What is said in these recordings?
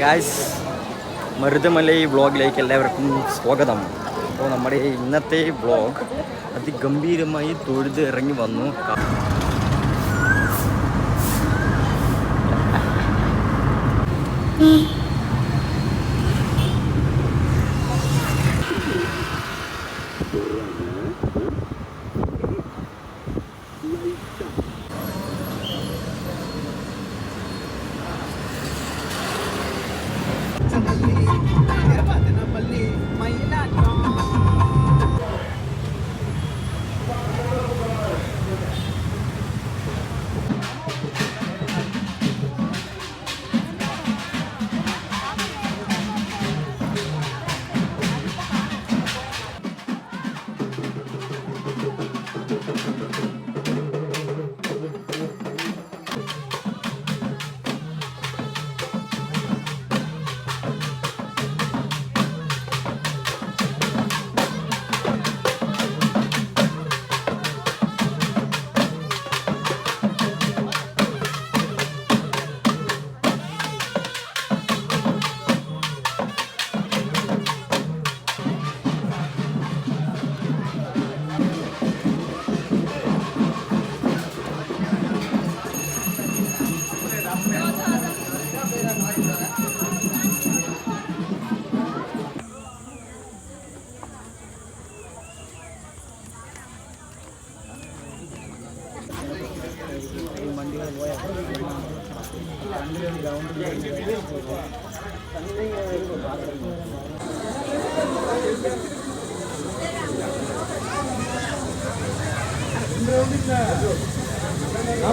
Guys Maruthamalai വ്ളോഗിലേക്ക് എല്ലാവർക്കും സ്വാഗതം. അപ്പോൾ നമ്മുടെ ഇന്നത്തെ വ്ളോഗ് അതിഗംഭീരമായി തൊഴുത് ഇറങ്ങി വന്നു.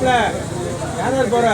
மாப்பிள்ள யார் போற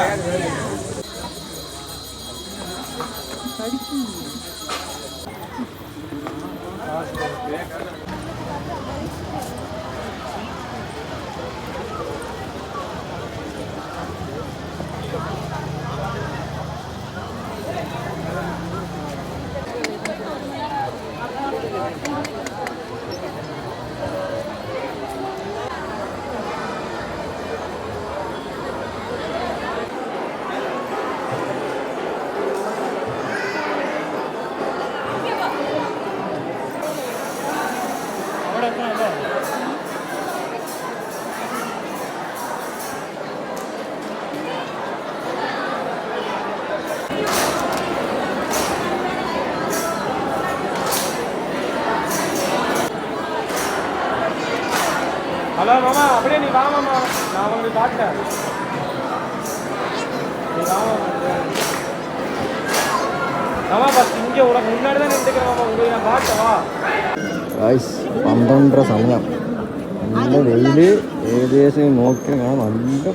ஹலோ மாமா அப்படியே நீ வா மாமா நான் உங்களுக்கு காட்டுறேன் நீ வா மாமா மாமா ஃபஸ்ட் இங்கே உனக்கு முன்னாடி தான் நின்றுக்கிறேன் மாமா உங்களுக்கு நான் காட்டேன் வா ഗായ്സ് പന്ത്രണ്ടര സമയം നല്ല വെയില് ഏകദേശം നോക്കിയാൽ കാണാം നല്ല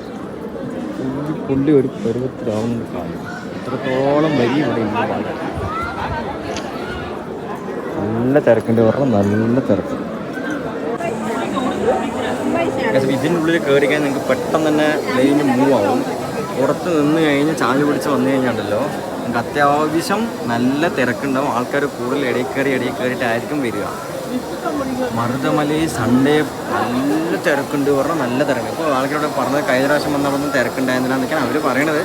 പുള്ളി പുള്ളി ഒരു പരുവത്തിലാവുന്നുണ്ട് കാണും എത്രത്തോളം വരി ഇവിടെ ഇല്ല പാലം നല്ല തിരക്കുണ്ട് പറഞ്ഞാൽ നല്ല തിരക്ക് ഗായ്സ്, ഇതിന്റെ ഉള്ളിൽ കയറി നിങ്ങൾക്ക് പെട്ടെന്ന് തന്നെ ലൈന് മൂവ് ആവും. പുറത്ത് നിന്ന് കഴിഞ്ഞ് ചാഞ്ഞു പിടിച്ച് വന്നു കഴിഞ്ഞാണ്ടല്ലോ നിങ്ങൾക്ക് അത്യാവശ്യം നല്ല തിരക്കുണ്ടാവും. ആൾക്കാർ കൂടുതൽ ഇടയിൽ കയറി ഇടയിൽ കയറിയിട്ടായിരിക്കും വരിക. മരുതമലയിൽ സൺഡേ നല്ല തിരക്കുണ്ട്. പറഞ്ഞാൽ നല്ല തിരക്ക്. ഇപ്പോൾ ആൾക്കാരോട് പറഞ്ഞത് കഴിഞ്ഞ പ്രാവശ്യം വന്നപ്പോൾ തിരക്കുണ്ടായിരുന്നില്ല അവർ പറയണത്.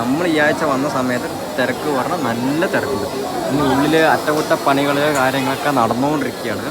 നമ്മൾ ഈ ആഴ്ച വന്ന സമയത്ത് തിരക്ക് പറഞ്ഞാൽ നല്ല തിരക്കുണ്ട്. ഇനി ഉള്ളിൽ അറ്റകുറ്റപ്പണികൾ കാര്യങ്ങളൊക്കെ നടന്നുകൊണ്ടിരിക്കുകയാണ്.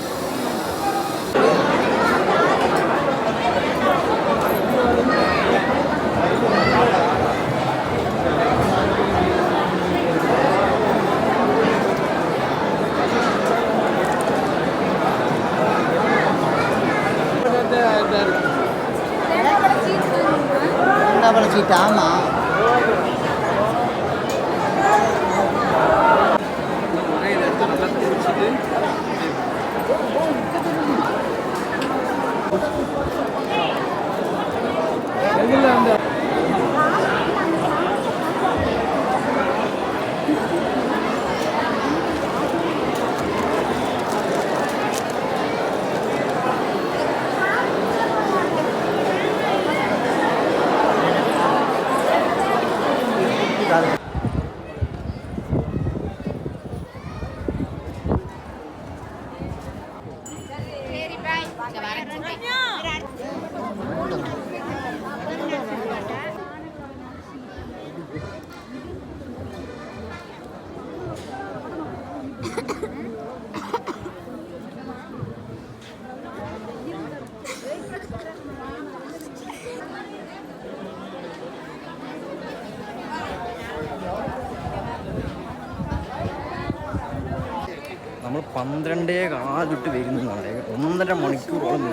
നമ്മൾ പന്ത്രണ്ടേ കാലിട്ട് വരുന്നതാണ് ഒന്നര മണിക്കൂറോളം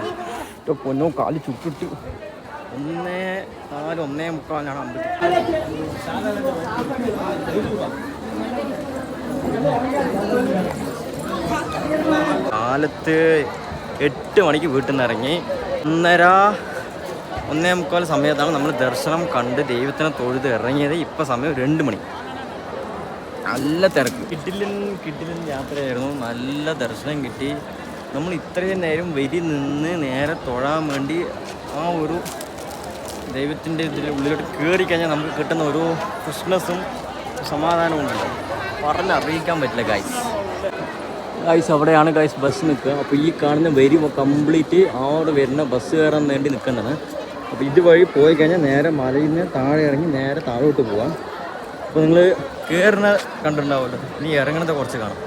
ഇപ്പൊ പൊന്നോ കാൽ ചുട്ടിട്ട്. ഒന്നേ നാല് ഒന്നേ മുക്കാലാണ് അമ്പലത്തിൽ കാലത്ത് എട്ട് മണിക്ക് വീട്ടിൽ നിന്ന് ഇറങ്ങി ഒന്നര ഒന്നേ മുക്കാൽ സമയത്താണ് നമ്മൾ ദർശനം കണ്ട് ദൈവത്തിനെ തൊഴുത് ഇറങ്ങിയത്. ഇപ്പം സമയം രണ്ട് മണി. നല്ല തിരക്ക്. കിട്ടിലിൻ കിട്ടിലിൻ യാത്രയായിരുന്നു. നല്ല ദർശനം കിട്ടി. നമ്മൾ ഇത്രയും നേരം വരി നിന്ന് നേരെ തൊഴാൻ വേണ്ടി ആ ഒരു ദൈവത്തിന്റെ ഇതിൽ ഉള്ളിലോട്ട് കയറി കഴിഞ്ഞാൽ നമുക്ക് കിട്ടുന്ന ഒരു ഫ്രഷ്നെസ്സും സമാധാനവും ഉണ്ടല്ലോ. പറഞ്ഞറിയിക്കാൻ പറ്റില്ല ഗൈസ് ഗൈസ് അവിടെയാണ് ഗൈസ് ബസ് നിൽക്കുക. അപ്പോൾ ഈ കാണുന്ന വരി കംപ്ലീറ്റ് അവിടെ വരുന്ന ബസ് കയറാൻ വേണ്ടി നിൽക്കുന്നതാണ്. അപ്പോൾ ഇതുവഴി പോയി കഴിഞ്ഞാൽ നേരെ മലയിൽ നിന്ന് താഴെ ഇറങ്ങി നേരെ താഴോട്ട് പോവാം. അപ്പോൾ നിങ്ങൾ കയറുന്ന കണ്ടിട്ടുണ്ടാവുമല്ലോ. ഇനി ഇറങ്ങണത് കുറച്ച് കാണാം.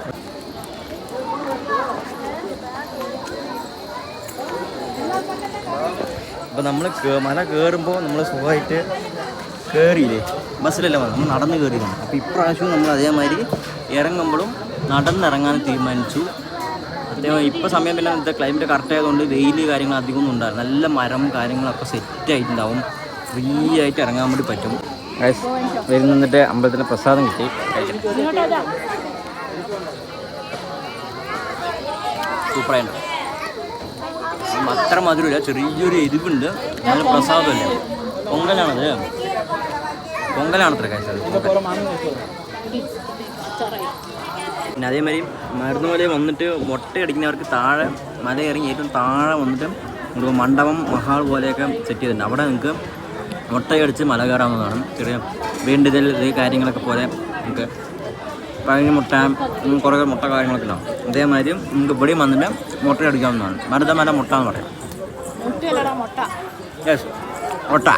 അപ്പോൾ നമ്മൾ മല കയറുമ്പോൾ നമ്മൾ സുഖമായിട്ട് കയറിയില്ലേ ബസ്സിലല്ല വന്നത്? നമ്മൾ നടന്ന് കയറിയതാണ്. അപ്പോൾ ഇപ്രാവശ്യവും നമ്മൾ അതേമാതിരി ഇറങ്ങുമ്പോഴും നടന്നിറങ്ങാൻ തീരുമാനിച്ചു. അതേമാതിരി ഇപ്പോൾ സമയം പിന്നെ ഇന്നത്തെ ക്ലൈമറ്റ് കറക്റ്റ് ആയതുകൊണ്ട് വെയിൽ കാര്യങ്ങൾ അധികം ഉണ്ടാവില്ല. നല്ല മരം കാര്യങ്ങളൊക്കെ സെറ്റ് ആയിട്ടുണ്ടാവും. ഫ്രീ ആയിട്ട് ഇറങ്ങാൻ വേണ്ടി പറ്റും. വരുന്നിട്ട് അമ്പലത്തിന്റെ പ്രസാദം കിട്ടി. സൂപ്പറായിട്ടുണ്ട് ഉം, അത്ര മധുരമില്ല. ചെറിയൊരു എരിവുണ്ട്. നല്ല പ്രസാദമല്ലേ? പൊങ്കലാണത്. പൊങ്കലാണത്ര കഴിച്ചത് പിന്നെ അതേമാതിരി മരുന്ന് പോലെ വന്നിട്ട് മുട്ട അടിക്കുന്നവർക്ക് താഴെ മല ഇറങ്ങി ഏറ്റവും താഴെ വന്നിട്ട് മണ്ഡപം മഹാൾ പോലെയൊക്കെ സെറ്റ് ചെയ്തിട്ടുണ്ട്. അവിടെ നിങ്ങൾക്ക് മുട്ടയടിച്ച് മല കയറാവുന്നതാണ്. ചെറിയ വേണ്ടുതൽ ഇത് കാര്യങ്ങളൊക്കെ പോലെ നമുക്ക് പഴയ മുട്ട കുറേ മുട്ട കാര്യങ്ങളൊക്കെ ഉണ്ടാവും. അതേമാതിരി നമുക്ക് ഇവിടെയും വന്നിട്ട് മുട്ട അടിക്കാവുന്നതാണ് മരുതമല മുട്ട എന്ന് പറയാം. മുട്ട. യെസ് മുട്ട.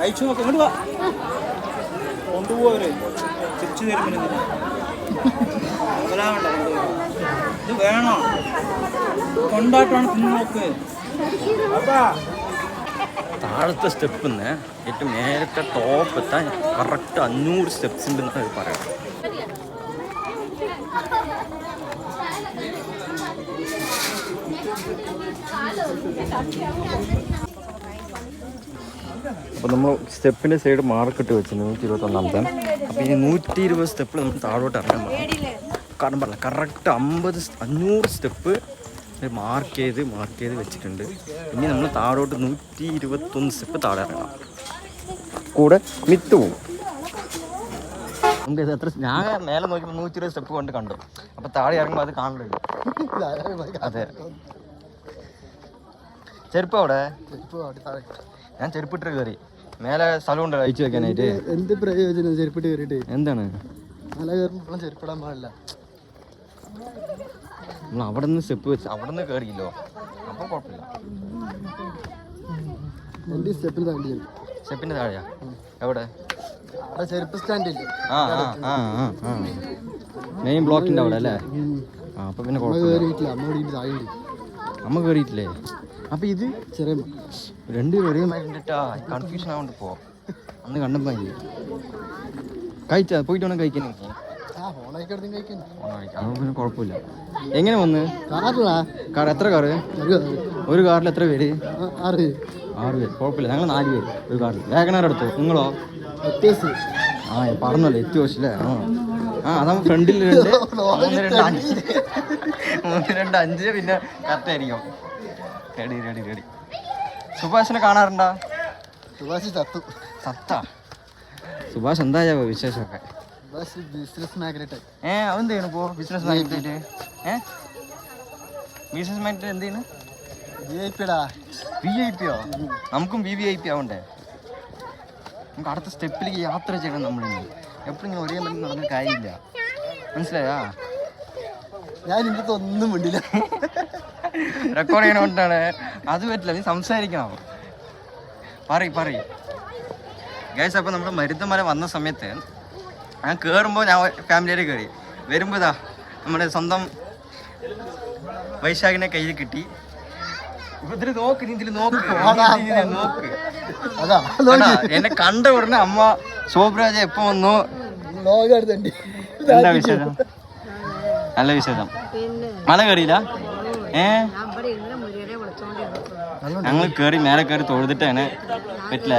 കഴിച്ചു നോക്കാം ഇങ്ങോട്ട് വാ. കൊണ്ടുപോവര് തിരിച്ചു തരുമ്പോൾ ഇത് വേണോ? കൊണ്ടാട്ടാണ് തിന്നു നോക്ക് താഴത്തെ സ്റ്റെപ്പ് നിന്ന് ഏറ്റവും നേരത്തെ ടോപ്പ് എത്താൻ കറക്റ്റ് അഞ്ഞൂറ് സ്റ്റെപ്സ് ഉണ്ടെന്ന് അവർ പറയാം അപ്പോൾ നമ്മൾ സ്റ്റെപ്പിന്റെ സൈഡ് മാർക്കിട്ട് വെച്ച് നൂറ്റി ഇരുപത്തൊന്നാമത്തെ അപ്പോൾ ഈ നൂറ്റി ഇരുപത് സ്റ്റെപ്പിൽ നമുക്ക് താഴോട്ട് ഇറങ്ങാൻ കാരണം പറഞ്ഞ കറക്റ്റ് അമ്പത് അഞ്ഞൂറ് സ്റ്റെപ്പ് മാർക്ക് ചെയ്ത് മാർക്ക് ചെയ്ത് വെച്ചിട്ടുണ്ട്. ഇനി നമ്മൾ താഴോട്ട് നൂറ്റി ഇരുപത്തൊന്ന് സ്റ്റെപ്പ് താഴെ ഇറങ്ങണം കൂടെ മിത്ത് പോവും. നമുക്ക് എത്ര ഞാൻ മേലെ നോക്കിയപ്പോൾ നൂറ്റി ഇരുപത് സ്റ്റെപ്പ് കൊണ്ട് കണ്ടു. അപ്പോൾ താഴെ ഇറങ്ങുമ്പോൾ അത് കാണില്ല അതെ. ചെരുപ്പ് അവിടെ ഞാൻ ചെരുപ്പിട്ട് കയറി മേലെ സ്ഥലമുണ്ട് അയച്ചു വെക്കാനായിട്ട്. എന്ത് പ്രയോജനം ചെരുപ്പിട്ട് കയറിയിട്ട് എന്താണ്? മല കയറുമ്പോഴും ചെരുപ്പിടാൻ പാടില്ല. നമ്മൾ അവിടെ നിന്ന് സ്റ്റെപ്പ് വെച്ച് അവിടെ നിന്ന് കയറിയില്ലോ അപ്പോൾ കുഴപ്പമില്ല. സ്റ്റെപ്പിന്റെ സ്റ്റെപ്പിന്റെ താഴെയാ. എവിടെ? അവിടെ ചെരുപ്പ് സ്റ്റാൻഡ് ആ ആ ആ ആ ആ. മെയിൻ ബ്ലോക്കിന്റെ അവിടെ അല്ലേ? ആ അപ്പോൾ പിന്നെ കുഴപ്പമില്ല. അമ്മ കയറിയിട്ടില്ലേ അപ്പോൾ ഇത് ചെറിയ രണ്ട് ഒരേ മരുന്നിട്ടാ കൺഫ്യൂഷൻ ആവുന്നുണ്ട് പോ. അന്ന് കണ്ടപ്പോൾ ഇല്ലേ കഴിച്ചാ? പോയിട്ട് വേണം കഴിക്കാൻ എനിക്ക്. അപ്പോൾ പിന്നെ കുഴപ്പമില്ല. എങ്ങനെ വന്ന്? കാർ എത്ര കാറ്? ഒരു കാറിൽ എത്ര പേര്? ആറ്. ആറ് പേര്. കുഴപ്പമില്ല. ഞങ്ങൾ നാല് പേര്. ഒരു കാറിൽ വേഗനാർ എടുത്തു നിങ്ങളോ? ആ പറഞ്ഞല്ലോ. എത്തി വശല്ലേ ആ. ആ അതാ ഫ്രണ്ടിൽ രണ്ട്. മൂന്ന് രണ്ട് അഞ്ച്. മൂന്ന് രണ്ട് അഞ്ച് പിന്നെ കറക്റ്റ് ആയിരിക്കും. Ready ready ready. സുഭാഷിനെ കാണാറുണ്ടോ? സുഭാഷ് ചത്തു. ചത്താ? സുഭാഷ് എന്താ വിശേഷമൊക്കെ? ബിസിനസ് മാഗ്നറ്റ് ഏ അവൻ ചെയ്യണം ഇപ്പോൾ ബിസിനസ് മാഗ്നറ്റ് ഏ? ബിസിനസ് മാഗ്നറ്റ് എന്ത് ചെയ്യണം? വി ഐ പിടാ വി ഐ പിയോ നമുക്കും വി വി ഐ പി ആവണ്ടേ? നമുക്ക് അടുത്ത സ്റ്റെപ്പിലേക്ക് യാത്ര ചെയ്യണം നമ്മൾ എപ്പോഴും ഇങ്ങനെ ഒരേ മണി നടന്ന കാര്യമില്ല. മനസ്സിലായാ? ഞാൻ ഇന്നത്തെ ഒന്നും വേണ്ടില്ല റെക്കോർഡ് ചെയ്യണോണ്ടാണ് അത് പറ്റില്ല നീ സംസാരിക്കണം. പറ പറയ്. ഗൈസ് അപ്പോൾ നമ്മുടെ മരുതമല വന്ന സമയത്ത് ഞാൻ കയറുമ്പോൾ ഞാൻ ഫാമിലിയുടെ കയറി വരുമ്പോൾ ഇതാ നമ്മുടെ സ്വന്തം വൈശാഖിനെ കയ്യിൽ കിട്ടി. ഇതിൽ നോക്ക് നീ ഇതിൽ നോക്ക്. നോക്ക്. എന്നെ കണ്ട ഉടനെ അമ്മ ശോഭരാജ എപ്പോ വന്നു? നല്ല വിശേഷം? നല്ല വിശേഷം. മല കയറിയില്ല ഏ? ഞങ്ങൾ കയറി നേരെ കയറി തൊഴുതിട്ടാണ് പറ്റില്ല.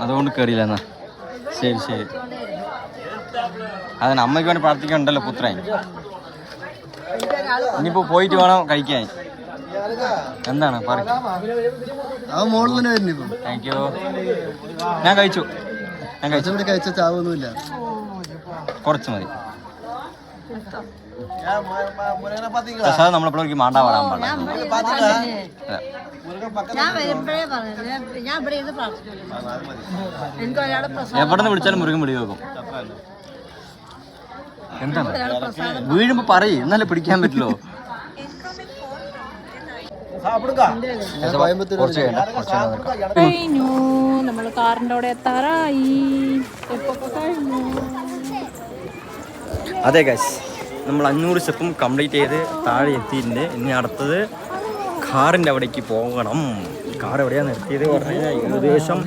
അതുകൊണ്ട് കയറിയില്ല എന്നാ. ശരി ശരി. അതിന് അമ്മയ്ക്ക് വേണ്ടി പ്രാർത്ഥിക്കണ്ടല്ലോ പുത്രൻ ഇനിയിപ്പോ പോയിട്ട് വേണം കഴിക്കാൻ. എന്താണ്? പറഞ്ഞു താങ്ക് യു ഞാൻ കഴിച്ചു. ഞാൻ കഴിച്ചു. കഴിച്ച ചാവൊന്നുമില്ല. കുറച്ച് മതി. പ്രസാദ് നമ്മളെപ്പോഴും മാണ്ടാ പാടാൻ പാടില്ല. എവിടെ നിന്ന് വിളിച്ചാലും മുരുകൻ വിളി നോക്കും എന്താണ്? വീഴുമ്പോ പറയും. എന്നാലേ പിടിക്കാൻ പറ്റുള്ളൂ. കുറച്ച് കഴിഞ്ഞാ. നമ്മൾ കാറിന്റെ അവിടെ എത്താറായി. എപ്പോ കഴിഞ്ഞു? അതെ ഗൈസ് നമ്മൾ അഞ്ഞൂറ് സ്റ്റെപ്പും കംപ്ലീറ്റ് ചെയ്ത് താഴെ എത്തിയിട്ടുണ്ട്. ഇനി അടുത്തത് കാറിന്റെ അവിടേക്ക് പോകണം. കാർ എവിടെയാണ് നിർത്തിയത് പറഞ്ഞു കഴിഞ്ഞാൽ ഏകദേശം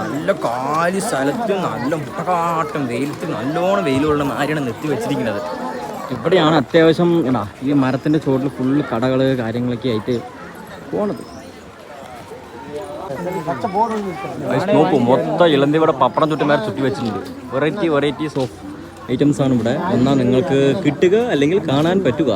നല്ല കാലി സ്ഥലത്ത് നല്ല മുട്ടകാട്ടം വെയിലത്ത് നല്ലോണം വെയിലുള്ള മാരിയാണ് നിർത്തി വെച്ചിരിക്കുന്നത്. ഇവിടെയാണ് അത്യാവശ്യം എടാ ഈ മരത്തിന്റെ ചുവട്ടിൽ ഫുള്ള് കടകൾ കാര്യങ്ങളൊക്കെ ആയിട്ട് പോണത്. നോക്കൂ മൊത്തം ഇളന്തിവിടെ പപ്പടം ചുറ്റുമാർ ചുറ്റി വെച്ചിട്ടുണ്ട്. വെറൈറ്റി വെറൈറ്റീസ് ഓഫ് ഐറ്റംസ് ആണ് ഇവിടെ. എന്നാൽ നിങ്ങൾക്ക് കിട്ടുക അല്ലെങ്കിൽ കാണാൻ പറ്റുക.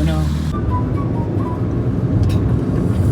Ano?